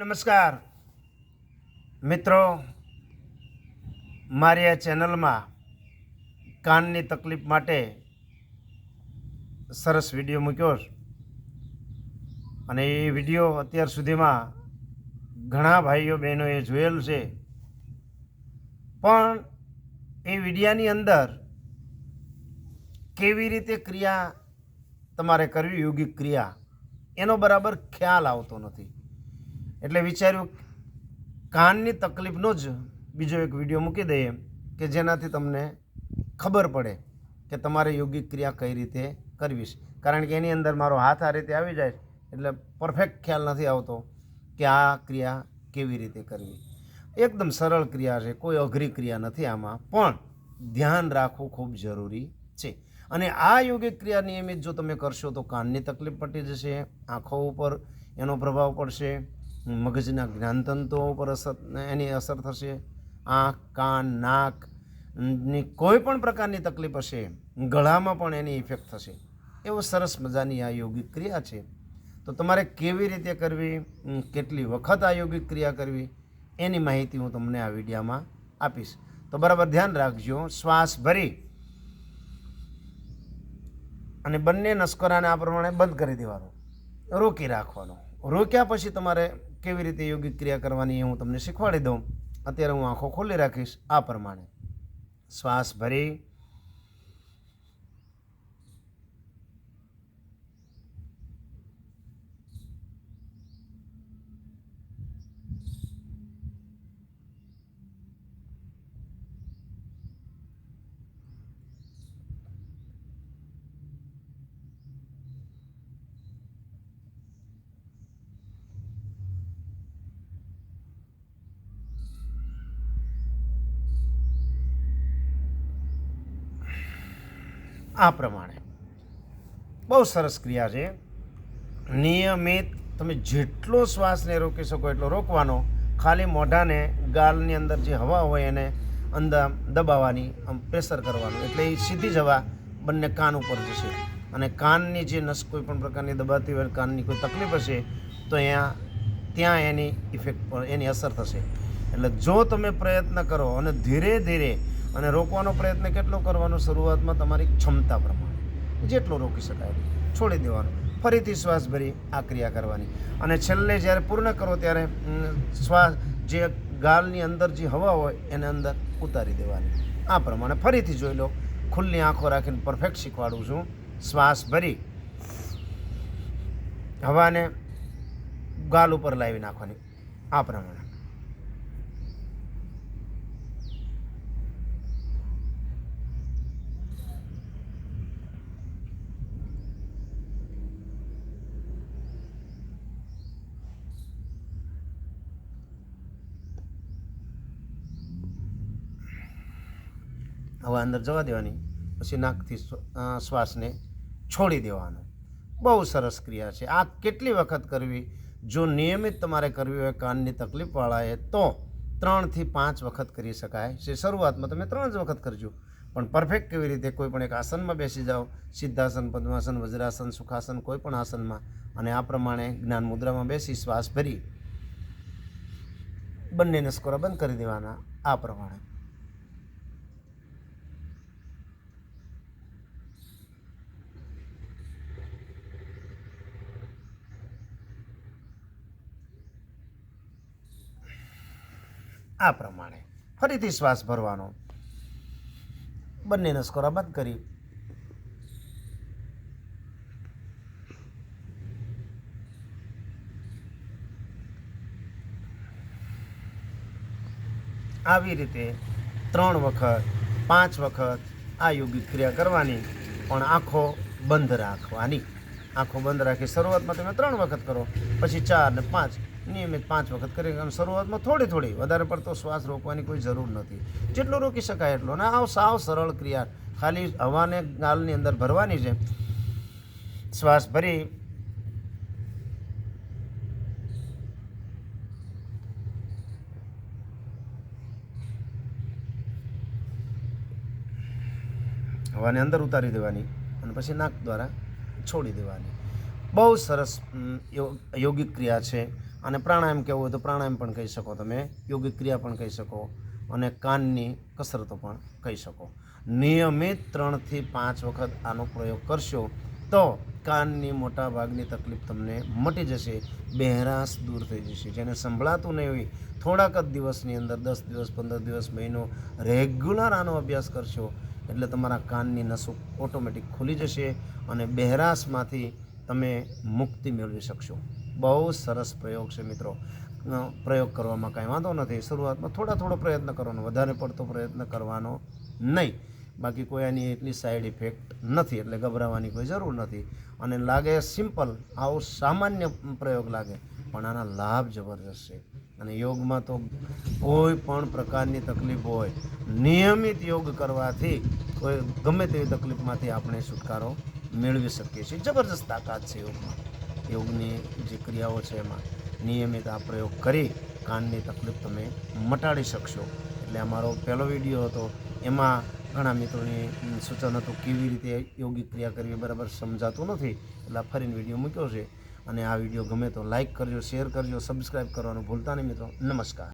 નમસ્કાર. મિત્રો, મારી આ ચેનલમાં કાનની તકલીફ માટે સરસ વીડિયો મૂક્યો. અને એ વીડિયો અત્યાર સુધીમાં ઘણા ભાઈઓ બહેનોએ જોયેલ છે. પણ એ વિડીયાની અંદર કેવી રીતે ક્રિયા તમારે કરવી, યોગિક ક્રિયા, એનો બરાબર ખ્યાલ આવતો નથી. એટલે વિચાર્યું, કાનની તકલીફનો જ બીજો એક વીડિયો મૂકી દઈએ કે જેનાથી તમને ખબર પડે કે તમારે યોગિક ક્રિયા કઈ રીતે કરવી છે. કારણ કે એની અંદર મારો હાથ આ રીતે આવી જાય એટલે પરફેક્ટ ખ્યાલ નથી આવતો કે આ ક્રિયા કેવી રીતે કરવી. એકદમ સરળ ક્રિયા છે, કોઈ અઘરી ક્રિયા નથી આમાં, પણ ધ્યાન રાખવું ખૂબ જરૂરી છે. અને આ યોગિક ક્રિયા નિયમિત જો તમે કરશો તો કાનની તકલીફ પટી જશે, આંખો ઉપર એનો પ્રભાવ પડશે મગજના જ્ઞાનતંતુઓ ઉપર અસર, એની અસર થશે. આંખ, કાન, નાક, ની કોઈ પણ પ્રકારની તકલીફ હશે, ગળામાં પણ એની ઇફેક્ટ થશે. એવો સરસ મજાની આ યોગિક ક્રિયા છે. તો તમારે કેવી રીતે કરવી? કેટલી વખત આ યોગિક ક્રિયા કરવી? એની માહિતી હું તમને આ વિડીયામાં આપીશ. તો બરાબર ધ્યાન રાખજો, શ્વાસ ભરી. અને બંને નસકોરાને આ પ્રમાણે બંધ કરી દેવાનો. રોકી રાખવાનો. રોક્યા પછી તમારે કેવી રીતે યોગિક ક્રિયા કરવાની હું તમને શીખવાડી દઉં. અત્યારે હું આંખો ખોલી રાખીશ આ પ્રમાણે. શ્વાસ ભરી. આ પ્રમાણે. બહુ સરસ ક્રિયા છે. નિયમિત તમે જેટલો શ્વાસને રોકી શકો એટલો રોકવાનો. ખાલી મોઢાને, ગાલની અંદર જે હવા હોય એને અંદર દબાવવાની, આમ પ્રેશર કરવાનું. એટલે એ સીધી જ હવા બંને કાન ઉપર જશે. અને કાનની જે નસ કોઈ પણ પ્રકારની દબાતી હોય, કાનની કોઈ તકલીફ હશે, તો અહીંયા ત્યાં એની ઇફેક્ટ એની અસર થશે. એટલે જો તમે પ્રયત્ન કરો અને ધીરે ધીરે અને રોકવાનો પ્રયત્ન કેટલો કરવાનો? શરૂઆતમાં તમારી ક્ષમતા પ્રમાણે. જેટલો રોકી શકાય છોડી દેવાનો. ફરીથી શ્વાસ ભરી આ ક્રિયા કરવાની. અને છેલ્લે જ્યારે પૂર્ણ કરો ત્યારે શ્વાસ જે ગાલની અંદર જે હવા હોય એને અંદર ઉતારી દેવાની. આ પ્રમાણે ફરીથી જોઈ લો. ખુલ્લી આંખો રાખીને પરફેક્ટ શીખવાડું છું. શ્વાસ ભરી. હવાને ગાલ ઉપર લાવી નાખવાની. આ પ્રમાણે. હવા અંદર જવા દેવાની. પછી નાકથી શ્વાસને છોડી દેવાનો. બહુ સરસ ક્રિયા છે. આ કેટલી વખત કરવી? જો નિયમિત તમારે કરવી હોય કાનની તકલીફવાળાએ તો ત્રણથી પાંચ વખત કરી શકાય છે. શરૂઆતમાં તમે ત્રણ જ વખત કરજો. પણ પરફેક્ટ કેવી રીતે? કોઈ પણ એક આસનમાં બેસી જાઓ. સિદ્ધાસન, પદ્માસન, વજ્રાસન, સુખાસન, કોઈ પણ આસનમાં. અને આ પ્રમાણે જ્ઞાન મુદ્રામાં બેસી શ્વાસ ભરી બંને નસ્કોરા બંધ કરી દેવાના. આ પ્રમાણે. આ પ્રમાણે. ફરીથી શ્વાસ ભરવાનો. બંને નસકોરા બંધ કરી આવી રીતે ત્રણ વખત, પાંચ વખત આ યોગિક ક્રિયા કરવાની, પણ આંખો બંધ રાખવાની. આંખો બંધ રાખી શરૂઆતમાં તમે ત્રણ વખત કરો, પછી ચાર ને પાંચ. નિયમિત પાંચ વખત કરી શરૂઆતમાં થોડી થોડી. વધારે પડતો શ્વાસ રોકવાની કોઈ જરૂર નથી. જેટલો રોકી શકાય એટલો. અને આવ સાવ સરળ ક્રિયા. ખાલી હવાને ગાલની અંદર ભરવાની છે. શ્વાસ ભરી. હવાને અંદર ઉતારી દેવાની અને પછી નાક દ્વારા છોડી દેવાની. બહુ સરસ યોગિક ક્રિયા છે. અને પ્રાણાયામ કહેવું હોય તો પ્રાણાયામ પણ કહી શકો તમે, યોગિક ક્રિયા પણ કહી શકો અને કાનની કસરતો પણ કહી શકો. નિયમિત ત્રણથી પાંચ વખત આનો પ્રયોગ કરશો તો કાનની મોટા ભાગની તકલીફ તમને મટી જશે બહેરાશ દૂર થઈ જશે. જેને સંભળાતું નહીં હોય, થોડાક જ દિવસની અંદર, દસ દિવસ, પંદર દિવસ, મહિનો રેગ્યુલર આનો અભ્યાસ કરશો એટલે તમારા કાનની નસો ઓટોમેટિક ખુલી જશે અને બહેરાશમાંથી તમે મુક્તિ મેળવી શકશો. બહુ સરસ પ્રયોગ છે મિત્રો. પ્રયોગ કરવામાં કાંઈ વાંધો નથી. શરૂઆતમાં થોડા થોડો પ્રયત્ન કરવાનો, વધારે પડતો પ્રયત્ન કરવાનો નહીં. બાકી કોઈ આની એટલી સાઈડ ઇફેક્ટ નથી, એટલે ગભરાવાની કોઈ જરૂર નથી. અને લાગે સિમ્પલ આવો સામાન્ય પ્રયોગ લાગે, પણ આના લાભ જબરજસ્ત છે. અને યોગમાં તો કોઈ પણ પ્રકારની તકલીફ હોય, નિયમિત યોગ કરવાથી કોઈ ગમે તેવી તકલીફમાંથી આપણે છુટકારો મેળવી શકીએ છીએ. જબરદસ્ત તાકાત છે યોગમાં. યોગની જે ક્રિયાઓ છે એમાં નિયમિત આ પ્રયોગ કરી કાનની તકલીફ તમે મટાડી શકશો. એટલે અમારો પહેલો વીડિયો હતો. એમાં ઘણા મિત્રોની સૂચન હતું કેવી રીતે યોગિક ક્રિયા કરવી બરાબર સમજાતું નથી. એટલે ફરીને વીડિયો મૂક્યો છે. અને આ વીડિયો ગમે તો લાઈક કરજો શેર કરજો સબસ્ક્રાઈબ કરવાનું ભૂલતા નહીં મિત્રો. નમસ્કાર.